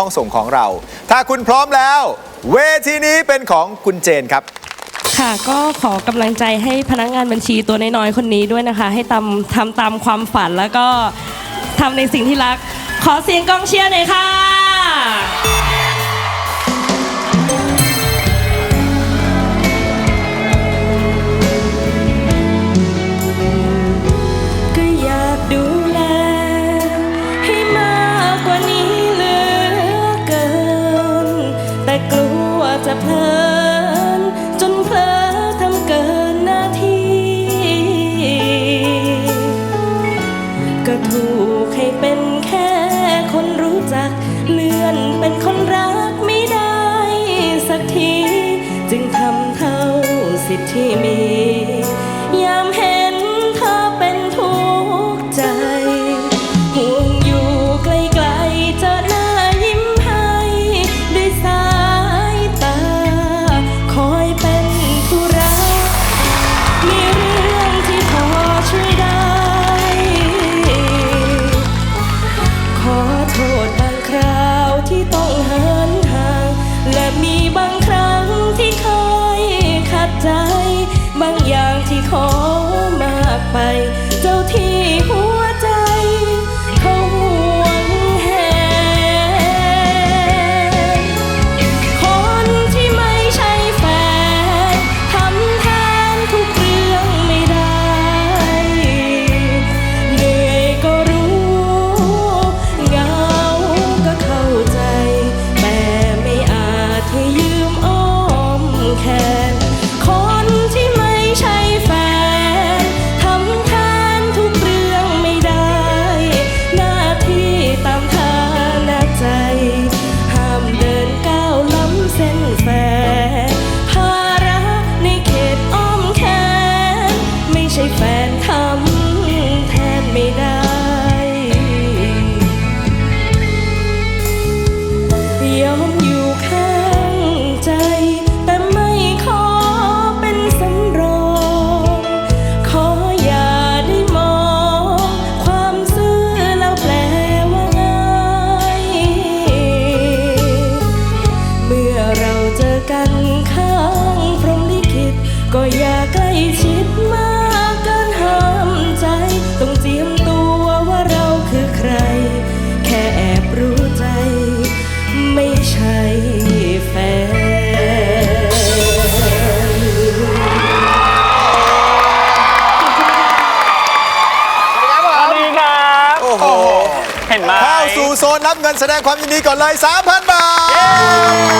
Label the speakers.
Speaker 1: ห้องส่งของเรา ถ้าคุณพร้อมแล้ว เวทีนี้เป็นของคุณเจนครับ
Speaker 2: ค่ะก็ขอกำลังใจให้พนักงานบัญชีตัวน้อยๆคนนี้ด้วยนะคะ ให้ทำทำตามความฝันแล้วก็ทำในสิ่งที่รัก ขอเสียงกองเชียร์หน่อยค่ะ ก็ถูกให้เป็นแค่คนรู้จัก เลื่อนเป็นคนรักไม่ได้สักที จึงทำเท่าสิทธิ์ที่มียาม ไป ก็อย่าใกล้ชิดมากเกินห้ามใจ ต้องเจียมตัวว่าเราคือใคร แค่แอบรู้ใจ ไม่ใช่แฟน
Speaker 3: สวัสดีครับ
Speaker 1: โอ้โห
Speaker 3: เห็นไหม
Speaker 1: เข้าสู่โซนรับเงินแสดงความยินดีก่อนเลย 3,000 บาท